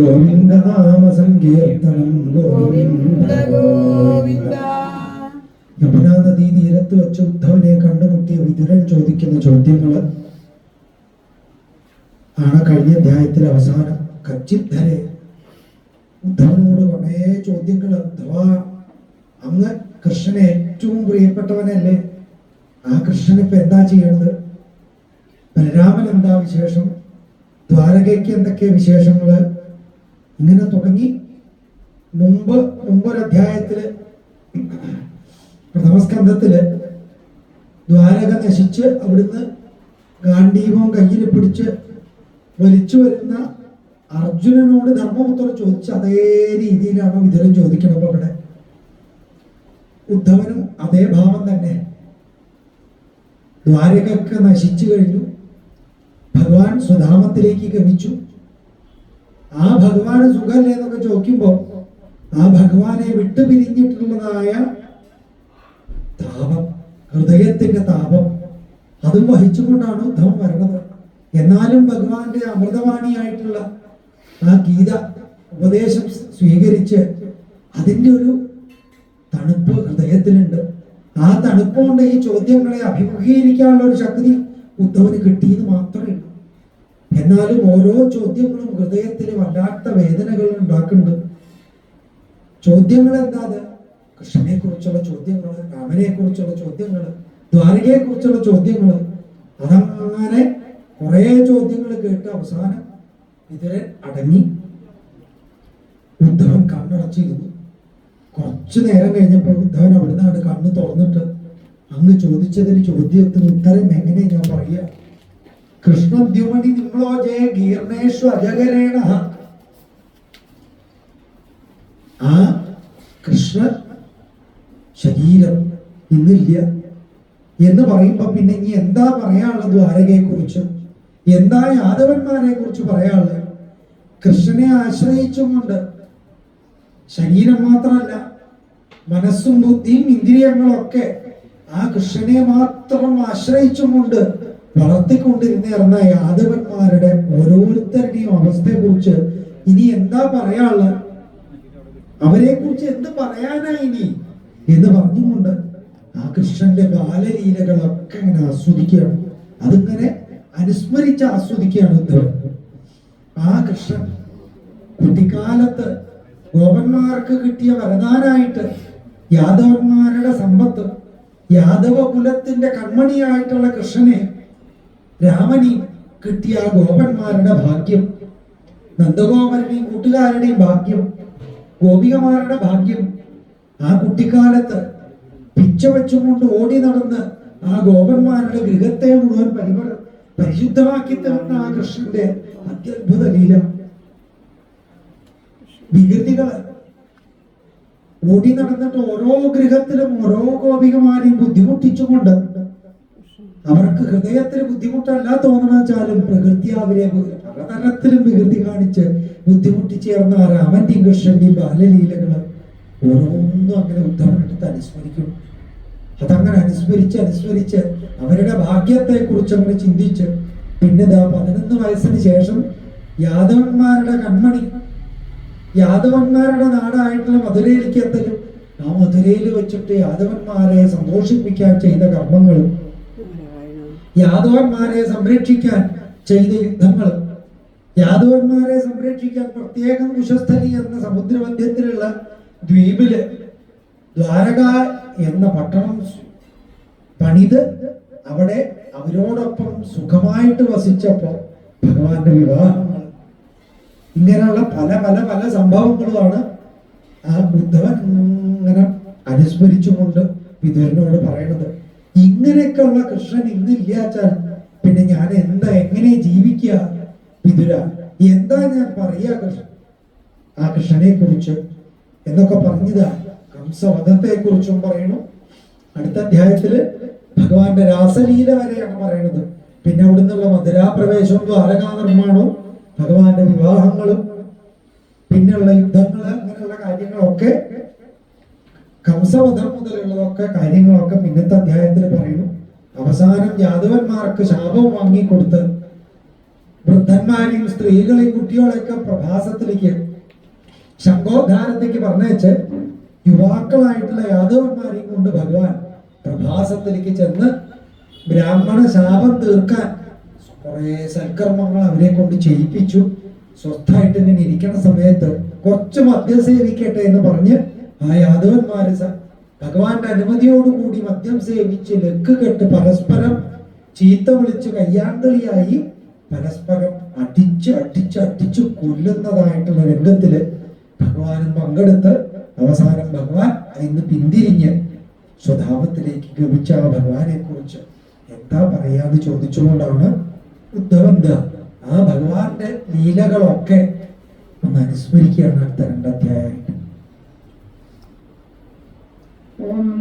ഗോവിന്ദ നാമ സങ്കീർത്തനം ഗോവിന്ദ ഗോവിന്ദ. യമുനാ നദീ തീരത്ത് വെച്ച് ഉദ്ധവനെ കണ്ടുമുട്ടിയ വിതുരൻ ചോദിക്കുന്ന ചോദ്യങ്ങൾ. ആണ് കഴിഞ്ഞ അധ്യായത്തിലെ അവസാനം. കച്ചിദ്ധരെ ഉദ്ധവനോട് കുറേ ചോദ്യങ്ങൾ ഉദ്ധവ അങ്ങ് കൃഷ്ണന് ഏറ്റവും പ്രിയപ്പെട്ടവനല്ലേ? ആ കൃഷ്ണൻ ഇപ്പൊ എന്താ ചെയ്യണത് ബലരാമൻ എന്താ വിശേഷം? ദ്വാരകയ്ക്ക് എന്തൊക്കെ വിശേഷങ്ങൾ? ഇങ്ങനെ തുടങ്ങി മുമ്പ് മുമ്പൊരധ്യായത്തിൽ പ്രഥമസ്കന്ധത്തിൽ ദ്വാരക നശിച്ച് അവിടുന്ന് ഗാന്ധീവം കയ്യിൽ പിടിച്ച് വലിച്ചു വരുന്ന അർജുനനോട് ധർമ്മപുത്ര ചോദിച്ച അതേ രീതിയിലാണ് വിതുരൻ ചോദിക്കണത് അവിടെ. ഉദ്ധവനും അതേ ഭാവം തന്നെ. ദ്വാരകൊക്കെ നശിച്ചു കഴിഞ്ഞു. ഭഗവാൻ സ്വധാമത്തിലേക്ക് ഗമിച്ചു. ആ ഭഗവാന് സുഖല്ലേ എന്നൊക്കെ ചോദിക്കുമ്പോ ആ ഭഗവാനെ വിട്ടു പിരിഞ്ഞിട്ടുള്ളതായ താപം ഹൃദയത്തിന്റെ താപം. അതും വഹിച്ചുകൊണ്ടാണ് ഉദ്ധവം വരണത് എന്നാലും ഭഗവാന്റെ അമൃതവാണിയായിട്ടുള്ള ആ ഗീത ഉപദേശം സ്വീകരിച്ച് അതിന്റെ ഒരു തണുപ്പ് ഹൃദയത്തിലുണ്ട്. ആ തണുപ്പ് കൊണ്ട് ഈ ചോദ്യങ്ങളെ അഭിമുഖീകരിക്കാനുള്ള ഒരു ശക്തി ഉദ്ധവന് കിട്ടിയെന്ന് മാത്രമേ ഉള്ളൂ. എന്നാലും ഓരോ ചോദ്യങ്ങളും ഹൃദയത്തിൽ വല്ലാത്ത വേദനകൾ ഉണ്ടാക്കുന്നുണ്ട്. ചോദ്യങ്ങൾ എന്താ അത് കൃഷ്ണനെ കുറിച്ചുള്ള ചോദ്യങ്ങൾ രാമനെ കുറിച്ചുള്ള ചോദ്യങ്ങൾ ദ്വാരകയെ കുറിച്ചുള്ള ചോദ്യങ്ങൾ അതങ്ങനെ കുറെ ചോദ്യങ്ങൾ കേട്ട് അവസാനം ഇതിനെ അടങ്ങി. ഉദ്ധവൻ കണ്ണടച്ചിരുന്നു. കുറച്ചു നേരം കഴിഞ്ഞപ്പോൾ ഉദ്ധവൻ അവിടുന്നാണ് കണ്ണ് തുറന്നിട്ട് അങ്ങ് ചോദിച്ചതിന് ചോദ്യത്തിന് ഉത്തരം എങ്ങനെ ഞാൻ പറയുക? കൃഷ്ണദ്യുമണി നിങ്ങളോ ജയ ഗീർണേഷു അജകരേണ ആ കൃഷ്ണ ശരീരം ഇന്നില്ല എന്ന് പറയുമ്പോ പിന്നെ ഇനി എന്താ പറയാനുള്ളത് ദ്വാരകയെ കുറിച്ച് എന്താ യാദവന്മാരെ കുറിച്ച് പറയാനുള്ളത്? കൃഷ്ണനെ ആശ്രയിച്ചുകൊണ്ട് ശരീരം മാത്രമല്ല മനസ്സും ബുദ്ധിയും ഇന്ദ്രിയങ്ങളൊക്കെ ആ കൃഷ്ണനെ മാത്രം ആശ്രയിച്ചുകൊണ്ട് വളർത്തിക്കൊണ്ടിരുന്നിരുന്ന യാദവന്മാരുടെ ഓരോരുത്തരുടെയും അവസ്ഥയെ കുറിച്ച് ഇനി എന്താ പറയാനുള്ള അവരെ കുറിച്ച് എന്ത് പറയാനാ ഇനി? എന്ന് പറഞ്ഞുകൊണ്ട് ആ കൃഷ്ണന്റെ ബാലലീലകളൊക്കെ ഇങ്ങനെ ആസ്വദിക്കുകയാണ്. അതിങ്ങനെ അനുസ്മരിച്ച് ആസ്വദിക്കുകയാണ് ആ കൃഷ്ണൻ കുട്ടിക്കാലത്ത് ഗോപന്മാർക്ക് കിട്ടിയ വരദാനായിട്ട് യാദവന്മാരുടെ സമ്പത്ത് യാദവ കുലത്തിന്റെ കൺമണിയായിട്ടുള്ള കൃഷ്ണനെ രാമനി കിട്ടിയ ആ ഗോപന്മാരുടെ ഭാഗ്യം നന്ദഗോപരുടെയും കൂട്ടുകാരുടെയും ഭാഗ്യം ഗോപികമാരുടെ ഭാഗ്യം ആ കുട്ടിക്കാലത്ത് പിച്ച വെച്ചുകൊണ്ട് ഓടി നടന്ന് ആ ഗോപന്മാരുടെ ഗൃഹത്തെ മുഴുവൻ പരിപ പരിശുദ്ധമാക്കി തന്ന ആ കൃഷ്ണന്റെ അത്യത്ഭുത ലീല. വികൃതികൾ ഓടി നടന്നിട്ട് ഓരോ ഗൃഹത്തിലും ഓരോ ഗോപികമാരെയും ബുദ്ധിമുട്ടിച്ചുകൊണ്ട് അവർക്ക് ഹൃദയത്തിൽ ബുദ്ധിമുട്ടല്ല തോന്നണാച്ചാലും പ്രകൃതി അവരെ പലതരത്തിലും വികൃതി കാണിച്ച് ബുദ്ധിമുട്ടിച്ചേർന്ന ആ രാമന്റെയും കൃഷ്ണന്റെയും ബാലലീലകൾ ഓരോന്നും അങ്ങനെ ഉദ്ധവനെടുത്ത് അനുസ്മരിക്കും. അതങ്ങനെ അനുസ്മരിച്ച് അനുസ്മരിച്ച് അവരുടെ ഭാഗ്യത്തെ കുറിച്ച് അങ്ങനെ ചിന്തിച്ച് പിന്നെ പതിനൊന്ന് വയസ്സിന് ശേഷം യാദവന്മാരുടെ കൺമണി. യാദവന്മാരുടെ നാടായിട്ടുള്ള മധുരയിലേക്ക് എത്തലും. ആ മധുരയിൽ വെച്ചിട്ട് യാദവന്മാരെ സന്തോഷിപ്പിക്കാൻ ചെയ്ത കർമ്മങ്ങളും യാദവന്മാരെ സംരക്ഷിക്കാൻ ചെയ്ത യുദ്ധങ്ങളും യാദവന്മാരെ സംരക്ഷിക്കാൻ പ്രത്യേകം വിശ്വസ്തനി എന്ന സമുദ്രമധ്യത്തിലുള്ള ദ്വീപിൽ ദ്വാരക എന്ന പട്ടണം പണിത് അവിടെ അവരോടൊപ്പം സുഖമായിട്ട് വസിച്ചപ്പോൾ ഭഗവാന്റെ വിവാഹങ്ങൾ. ഇങ്ങനെയുള്ള പല പല പല സംഭവങ്ങളുമാണ് ആ ബുദ്ധവൻ ഇങ്ങനെ അനുസ്മരിച്ചുകൊണ്ട് വിതുരനോട് പറയണത് ഇങ്ങനെയൊക്കെയുള്ള കൃഷ്ണൻ ഇന്നില്ലാച്ചാൽ പിന്നെ ഞാൻ എന്താ എങ്ങനെ ജീവിക്കുക? വിതുര എന്താ ഞാൻ പറയാ കൃഷ്ണൻ? ആ കൃഷ്ണനെ കുറിച്ച് എന്നൊക്കെ പറഞ്ഞതാ കംസവധത്തെ കുറിച്ചും പറയണു അടുത്ത അധ്യായത്തിൽ ഭഗവാന്റെ രാസലീല വരെയാണ് പറയണത് പിന്നെ അവിടുന്നുള്ള മധുരാപ്രവേശവും ദ്വാരകാ നിർമ്മാണവും ഭഗവാന്റെ വിവാഹങ്ങളും പിന്നെയുള്ള യുദ്ധങ്ങൾ അങ്ങനെയുള്ള കാര്യങ്ങളൊക്കെ കംസവധം മുതലുള്ളതൊക്കെ കാര്യങ്ങളൊക്കെ പിന്നത്തെ അധ്യായത്തിൽ പറയുന്നു. അവസാനം യാദവന്മാർക്ക് ശാപം വാങ്ങിക്കൊടുത്ത് വൃദ്ധന്മാരെയും സ്ത്രീകളെയും കുട്ടികളെയൊക്കെ പ്രഭാസത്തിലേക്ക് ശംഖോദ്ധാരത്തേക്ക് പറഞ്ഞേച്ച് യുവാക്കളായിട്ടുള്ള യാദവന്മാരെയും കൊണ്ട് ഭഗവാൻ പ്രഭാസത്തിലേക്ക് ചെന്ന് ബ്രാഹ്മണ ശാപം തീർക്കാൻ കുറെ സൽക്കർമ്മങ്ങൾ അവരെ കൊണ്ട് ചെയ്യിപ്പിച്ചു. സ്വസ്ഥായിട്ട് ഇങ്ങനെ ഇരിക്കുന്ന സമയത്ത് കുറച്ച് മദ്യം സേവിക്കട്ടെ എന്ന് പറഞ്ഞ് ആ യാദവന്മാര് ഭഗവാന്റെ അനുമതിയോടുകൂടി മദ്യം സേവിച്ച് ലക്ക് കെട്ട് പരസ്പരം ചീത്ത വിളിച്ച് കയ്യാങ്കളിയായി പരസ്പരം അടിച്ച് അടിച്ച് അടിച്ച് കൊല്ലുന്നതായിട്ടുള്ള രംഗത്തിൽ ഭഗവാനും പങ്കെടുത്ത് അവസാനം ഭഗവാൻ അതിന് പിന്തിരിഞ്ഞ് സ്വഭാവത്തിലേക്ക് ഗമിച്ച ആ ഭഗവാനെ കുറിച്ച് എന്താ പറയാന്ന് ചോദിച്ചുകൊണ്ടാണ് ഉദ്ധവന്ത ആ ഭഗവാന്റെ ലീലകളൊക്കെ ഒന്ന് അനുസ്മരിക്കുകയാണ് അടുത്ത രണ്ടധ്യായമായിട്ട് 我们